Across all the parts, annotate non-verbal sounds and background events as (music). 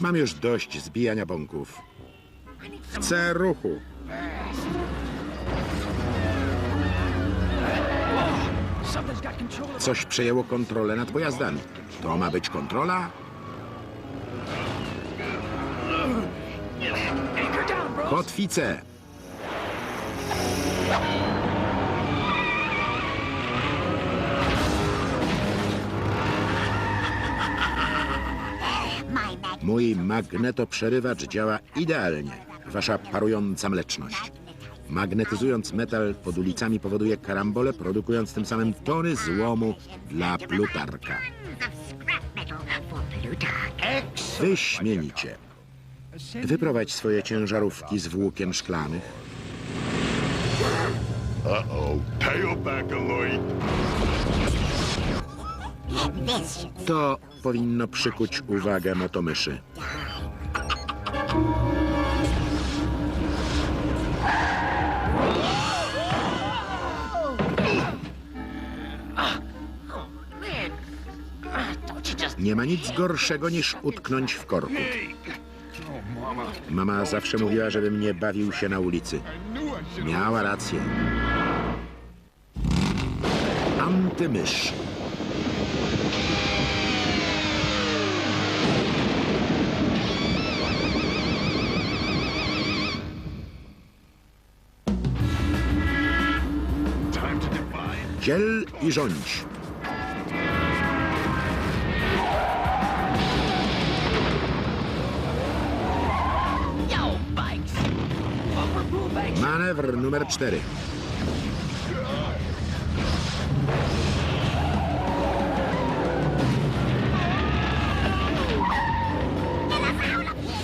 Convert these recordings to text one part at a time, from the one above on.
Mam już dość zbijania bąków. Chcę ruchu. Coś przejęło kontrolę nad pojazdami. To ma być kontrola? Kotwice! Mój magnetoprzerywacz działa idealnie. Wasza parująca mleczność. Magnetyzując metal pod ulicami powoduje karambole, produkując tym samym tony złomu dla Plutarka. Wyśmienicie. Wyprowadź swoje ciężarówki z włókien szklanych. Uh-oh. Tailback alert. To powinno przykuć uwagę motomyszy. Nie ma nic gorszego niż utknąć w korku. Mama zawsze mówiła, żebym nie bawił się na ulicy. Miała rację. Antymysz. Dziel i rządź. Manewr numer cztery.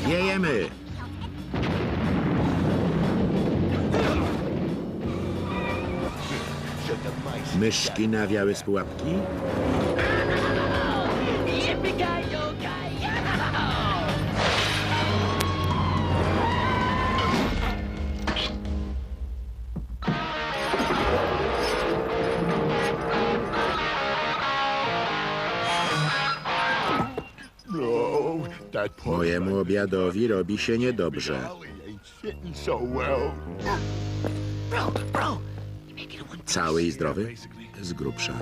Wiejemy. Myszki nawiały z pułapki. Mojemu obiadowi robi się niedobrze. So well. Cały i zdrowy? Z grubsza.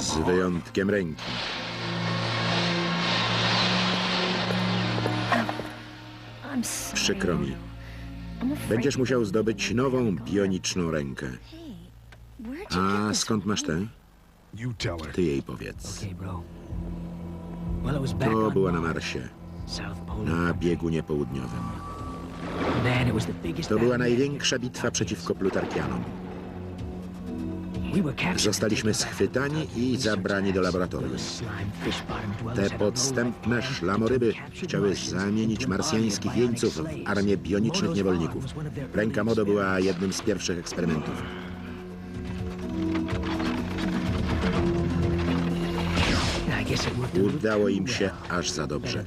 Z wyjątkiem ręki. Przykro mi. Będziesz musiał zdobyć nową bioniczną rękę. A skąd masz tę? Ty jej powiedz. To była na Marsie, na biegunie południowym. To była największa bitwa przeciwko Plutarkianom. Zostaliśmy schwytani i zabrani do laboratorium. Te podstępne szlamoryby chciały zamienić marsjańskich jeńców w armię bionicznych niewolników. Ręka Modo była jednym z pierwszych eksperymentów. Udało im się aż za dobrze.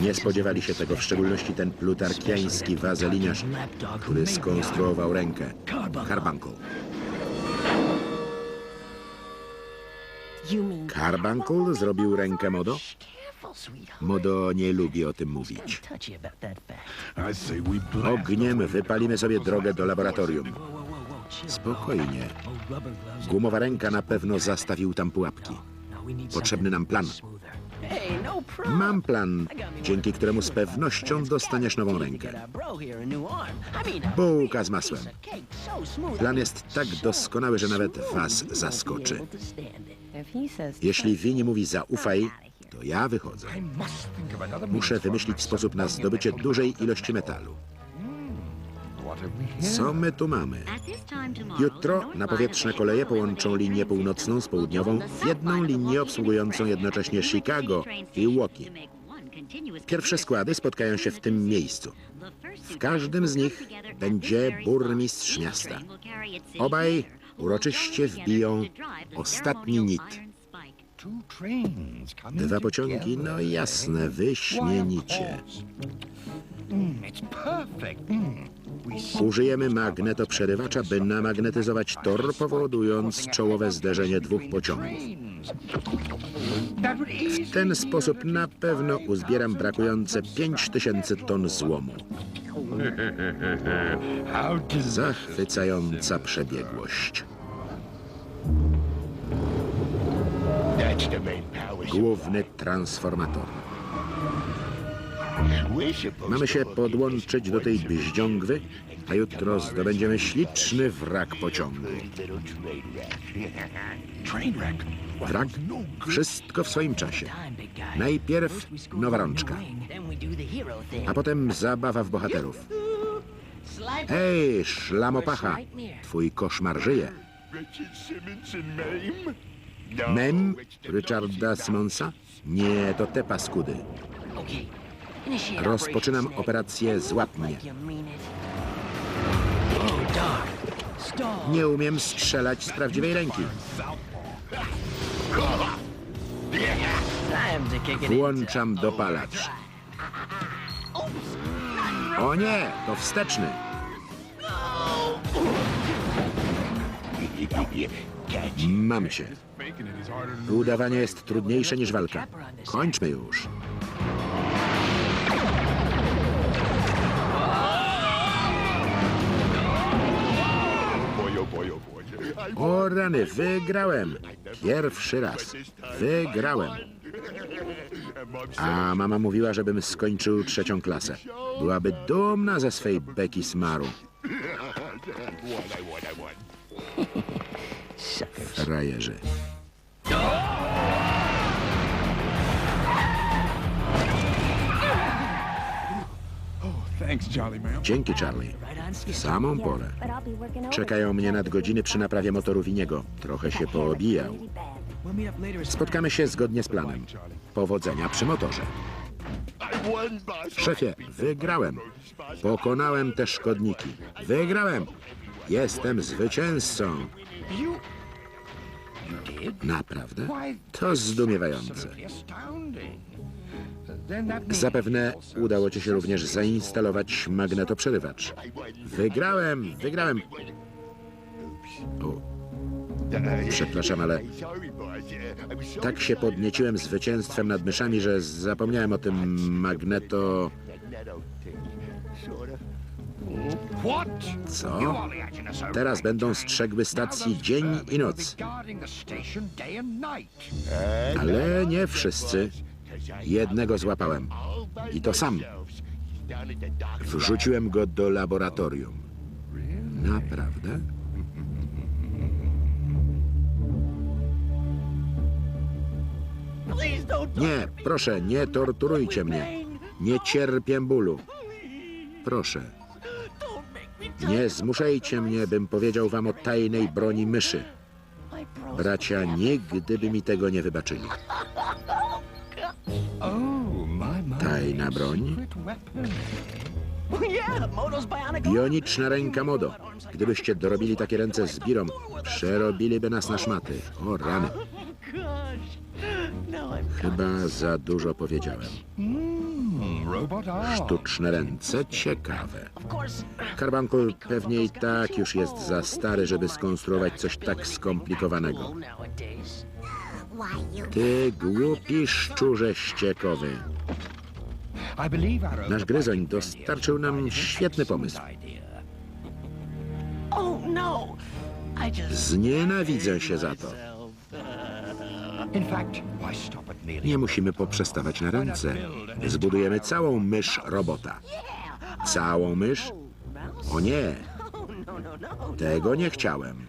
Nie spodziewali się tego, w szczególności ten plutarkiański wazeliniarz, który skonstruował rękę. Carbuncle. Carbuncle zrobił rękę Modo? Modo nie lubi o tym mówić. Ogniem wypalimy sobie drogę do laboratorium. Spokojnie. Gumowa ręka na pewno zastawił tam pułapki. Potrzebny nam plan. no. Mam plan, dzięki któremu z pewnością dostaniesz nową rękę. Bułka z masłem. Plan jest tak doskonały, że nawet was zaskoczy. Jeśli Wini mówi zaufaj, to ja wychodzę. Muszę wymyślić sposób na zdobycie dużej ilości metalu. Co my tu mamy? Jutro na powietrzne koleje połączą linię północną z południową w jedną linię obsługującą jednocześnie Chicago i Milwaukee. Pierwsze składy spotkają się w tym miejscu. W każdym z nich będzie burmistrz miasta. Obaj uroczyście wbiją ostatni nit. Dwa pociągi, no jasne, wyśmienicie. Mm. Mm. Użyjemy magnetoprzerywacza, by namagnetyzować tor, powodując czołowe zderzenie dwóch pociągów. W ten sposób na pewno uzbieram brakujące 5000 ton złomu. Zachwycająca przebiegłość. Główny transformator. Mamy się podłączyć do tej bździągwy, a jutro zdobędziemy śliczny wrak pociągu. Wrak? Wszystko w swoim czasie. Najpierw nowa rączka, a potem zabawa w bohaterów. Hej, szlamopacha! Twój koszmar żyje. Mem Richarda Simonsa? Nie, to te paskudy. Rozpoczynam operację Złap mnie. Nie umiem strzelać z prawdziwej ręki. Włączam dopalacz. O nie, to wsteczny. Mam cię. Udawanie jest trudniejsze niż walka. Kończmy już. O rany, wygrałem. Pierwszy raz. Wygrałem. A mama mówiła, żebym skończył trzecią klasę. Byłaby dumna ze swej beki smaru. Frajerzy. Dzięki, Charlie. W samą porę. Czekają mnie nadgodziny przy naprawie motoru Winiego. Trochę się poobijał. Spotkamy się zgodnie z planem. Powodzenia przy motorze. Szefie, wygrałem. Pokonałem te szkodniki. Wygrałem. Jestem zwycięzcą. Naprawdę? To zdumiewające. Zapewne udało ci się również zainstalować magnetoprzerywacz. Wygrałem, wygrałem. O, przepraszam, ale tak się podnieciłem zwycięstwem nad myszami, że zapomniałem o tym magneto... Co? Teraz będą strzegły stacji dzień i noc. Ale nie wszyscy. Jednego złapałem. I to sam. Wrzuciłem go do laboratorium. Naprawdę? Nie, proszę, nie torturujcie mnie. Nie cierpię bólu. Proszę, nie zmuszajcie mnie, bym powiedział wam o tajnej broni myszy. Bracia nigdy by mi tego nie wybaczyli. Tajna broń? Bioniczna ręka Modo. Gdybyście dorobili takie ręce z birą, przerobiliby nas na szmaty. O rany, chyba za dużo powiedziałem. Sztuczne ręce, ciekawe. Karbankul pewnie i tak już jest za stary, żeby skonstruować coś tak skomplikowanego. Ty głupi szczurze ściekowy. Nasz gryzoń dostarczył nam świetny pomysł. Oh no. Znienawidzę się za to. Merely Nie musimy poprzestawać na ręce. Zbudujemy całą mysz robota. Całą mysz? O nie, (laughs) no no. tego nie chciałem.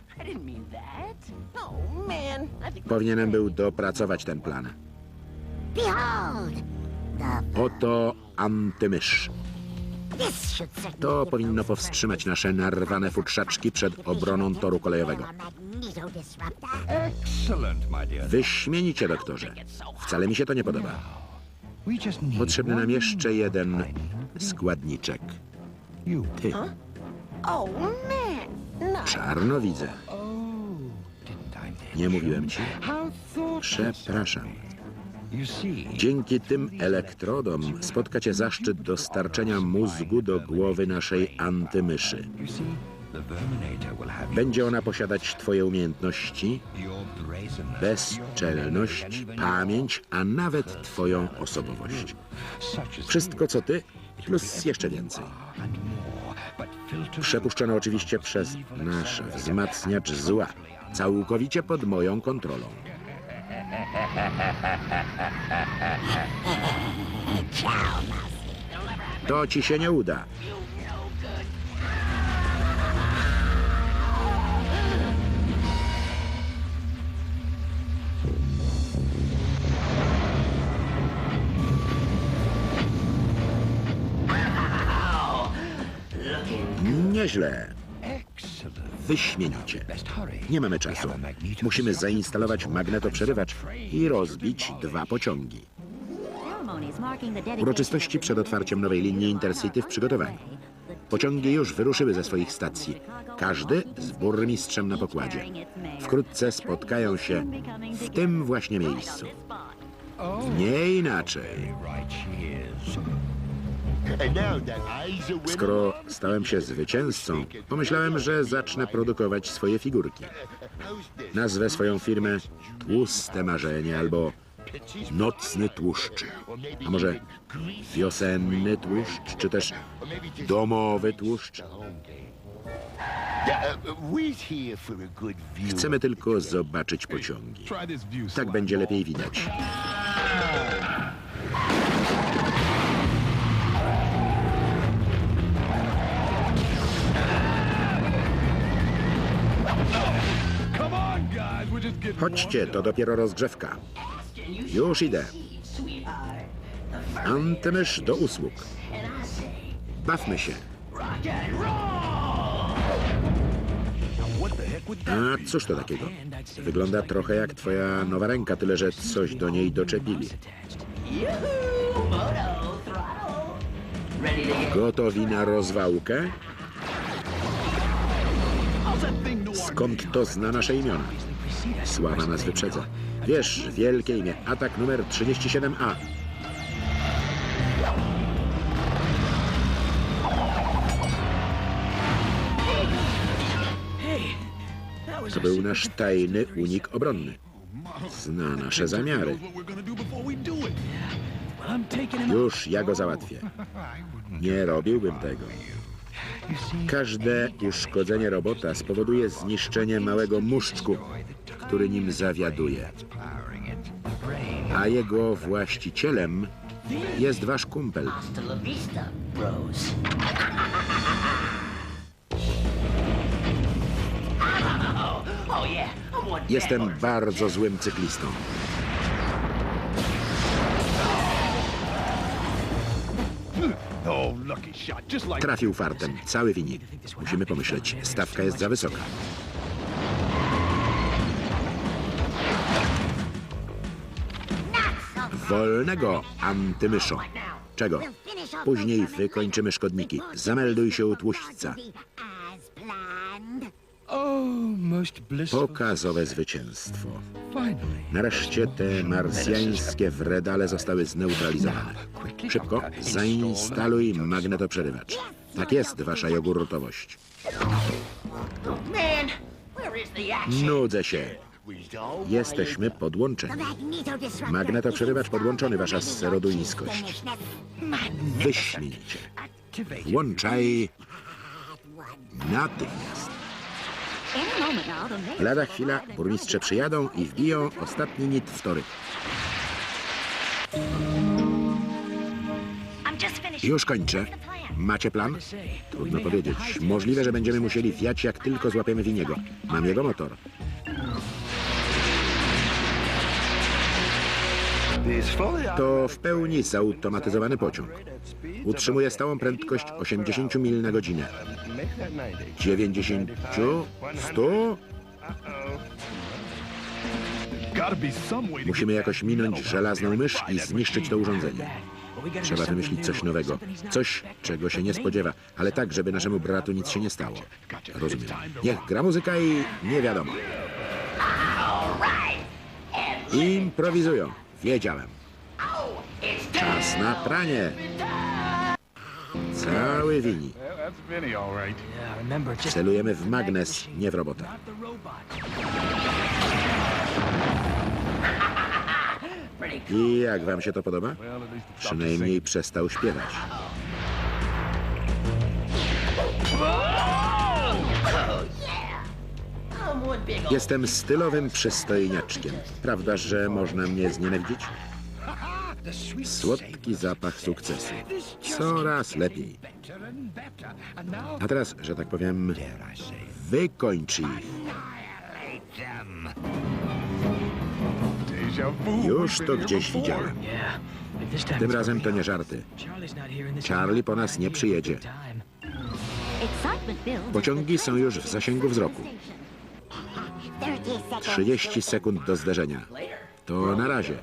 Powinienem był dopracować ten plan. Oto antymysz. To powinno powstrzymać nasze narwane futrzaczki przed obroną toru kolejowego. Excellent, my dear. Wyśmienicie, doktorze. Wcale mi się to nie podoba. Need Potrzebny nam jeszcze jeden składniczek. Ty, Oh. No. czarno widzę. Nie mówiłem ci? Przepraszam. Dzięki tym elektrodom spotka cię zaszczyt dostarczenia mózgu do głowy naszej antymyszy. Będzie ona posiadać twoje umiejętności, bezczelność, pamięć, a nawet twoją osobowość. Wszystko co ty, plus jeszcze więcej. Przepuszczono oczywiście przez nasz wzmacniacz zła, całkowicie pod moją kontrolą. To ci się nie uda. Nieźle. Wyśmienicie. Nie mamy czasu. Musimy zainstalować magnetoprzerywacz i rozbić dwa pociągi. Uroczystości przed otwarciem nowej linii Intercity w przygotowaniu. Pociągi już wyruszyły ze swoich stacji. Każdy z burmistrzem na pokładzie. Wkrótce spotkają się w tym właśnie miejscu. Nie inaczej. Skoro stałem się zwycięzcą, pomyślałem, że zacznę produkować swoje figurki. Nazwę swoją firmę Tłuste Marzenie albo Nocny Tłuszcz. A może Wiosenny Tłuszcz, czy też Domowy Tłuszcz? Chcemy tylko zobaczyć pociągi. Tak będzie lepiej widać. Chodźcie, to dopiero rozgrzewka. Już idę. Antymysz do usług. Bawmy się. A cóż to takiego? Wygląda trochę jak twoja nowa ręka, tyle że coś do niej doczepili. Gotowi na rozwałkę? Skąd to zna nasze imiona? Sława nas wyprzedza. Wiesz, wielkie imię. Atak numer 37A. To był nasz tajny unik obronny. Zna nasze zamiary. Już ja go załatwię. Nie robiłbym tego. Każde uszkodzenie robota spowoduje zniszczenie małego muszczku, który nim zawiaduje. A jego właścicielem jest wasz kumpel. Jestem bardzo złym cyklistą. Trafił fartem, cały winik. Musimy pomyśleć, stawka jest za wysoka. Wolnego, antymyszo. Czego? Później wykończymy szkodniki. Zamelduj się u blissful. Pokazowe zwycięstwo. Nareszcie te marsjańskie wredale zostały zneutralizowane. Szybko, zainstaluj magnetoprzerywacz. Tak jest, wasza jogurtowość. Nudzę się. Jesteśmy podłączeni. Magnetoprzerywacz podłączony, wasza seroduńskość. Wyśmienicie. Włączaj natychmiast. Lada chwila, burmistrze przyjadą i wbiją ostatni nit w tory. Już kończę. Macie plan? Trudno powiedzieć. Możliwe, że będziemy musieli wiać, jak tylko złapiemy winiego. Mam jego motor. To w pełni zautomatyzowany pociąg. Utrzymuje stałą prędkość 80 mil na godzinę. 90, 100. Gotta be some way to Musimy jakoś minąć żelazną mysz i zniszczyć to urządzenie. Trzeba wymyślić coś nowego. Coś, czego się nie spodziewa, ale tak, żeby naszemu bratu nic się nie stało. Rozumiem. Niech gra muzyka i nie wiadomo. Improwizują. Wiedziałem. Czas na pranie. Cały wini. Celujemy w magnes, nie w robota. I jak wam się to podoba? Przynajmniej przestał śpiewać. Jestem stylowym przystojniaczkiem. Prawda, że można mnie znienawidzić? Słodki zapach sukcesu. Coraz lepiej. A teraz, że tak powiem, dare I say, wykończ ich. Już to gdzieś widziałem. Tym razem to nie żarty. Charlie po nas nie przyjedzie. Pociągi są już w zasięgu wzroku. 30 sekund do zderzenia. To na razie.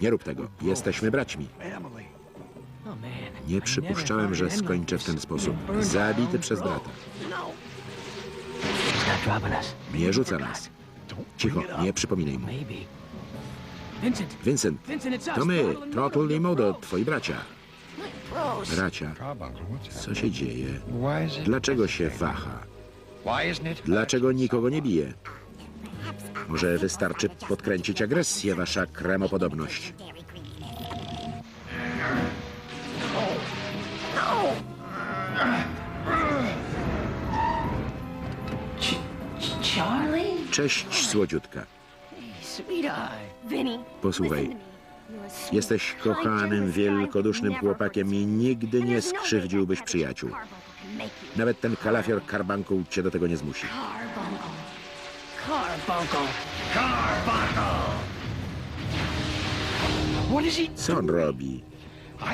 Nie rób tego. Jesteśmy braćmi. Nie przypuszczałem, że skończę w ten sposób. Zabity przez brata. Nie rzuca nas. Cicho, nie przypominaj mu. Vincent. To my, Trottle i Modo. Twoi bracia. Bracia, what's that? co się dzieje? Dlaczego się waha? Why isn't it? Dlaczego nikogo nie bije? Może wystarczy podkręcić agresję, wasza kremopodobność. Charlie? Cześć, słodziutka. Posłuchaj, jesteś kochanym, wielkodusznym chłopakiem i nigdy nie skrzywdziłbyś przyjaciół. Nawet ten kalafior karbunkuł cię do tego nie zmusi. Carbuncle. Carbuncle. What is he? Co on robi?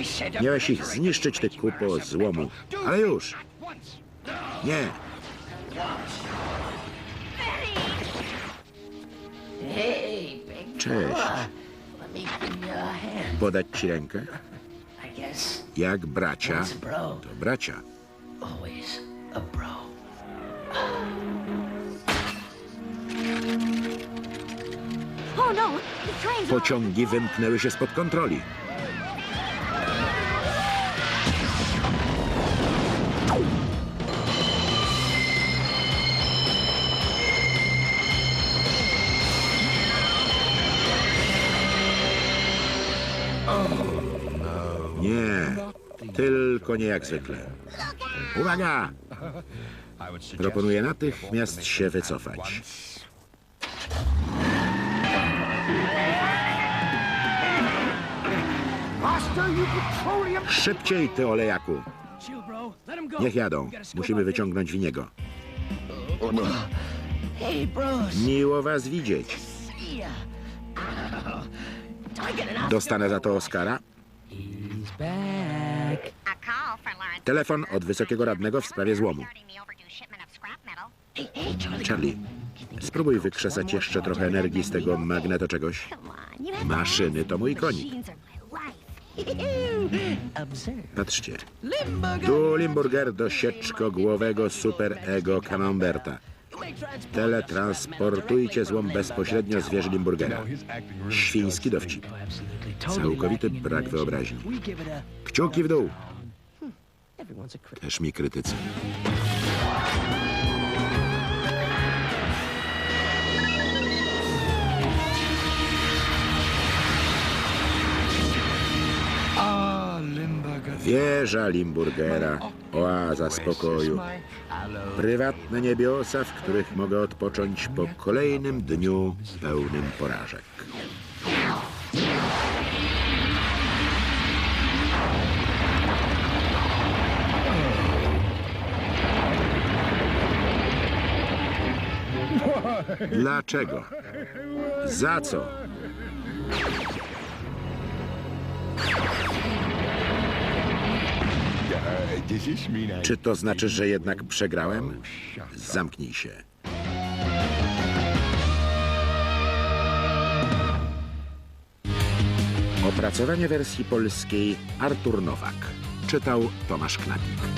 I said Miałeś ich zniszczyć, ty kupo złomu. Ale już. Nie. Hey, big Cześć. let me give you a hand. Podać ci rękę? I guess Jak bracia, once a bro, to bracia. Always a bro. Oh no, Pociągi wymknęły się spod kontroli. Nie, tylko nie jak zwykle. Uwaga! Proponuję natychmiast się wycofać. Szybciej, ty olejaku! Niech jadą. Musimy wyciągnąć winiego. Miło was widzieć. Dostanę za to Oscara. He's back. Telefon od wysokiego radnego w sprawie złomu. Charlie. Spróbuj wykrzesać jeszcze trochę energii z tego magneto czegoś. Maszyny to mój konik. Patrzcie. Tu Limburger do sieczkogłowego super ego Camemberta. Teletransportujcie złom bezpośrednio z wieży Limburgera. Świński dowcip. Całkowity brak wyobraźni. Kciuki w dół. Też mi krytycy. Wieża Limburgera. Oaza spokoju. Prywatne niebiosa, w których mogę odpocząć po kolejnym dniu pełnym porażek. Dlaczego? Za co? Czy to znaczy, że jednak przegrałem? Zamknij się. Opracowanie wersji polskiej Artur Nowak. Czytał Tomasz Knapik.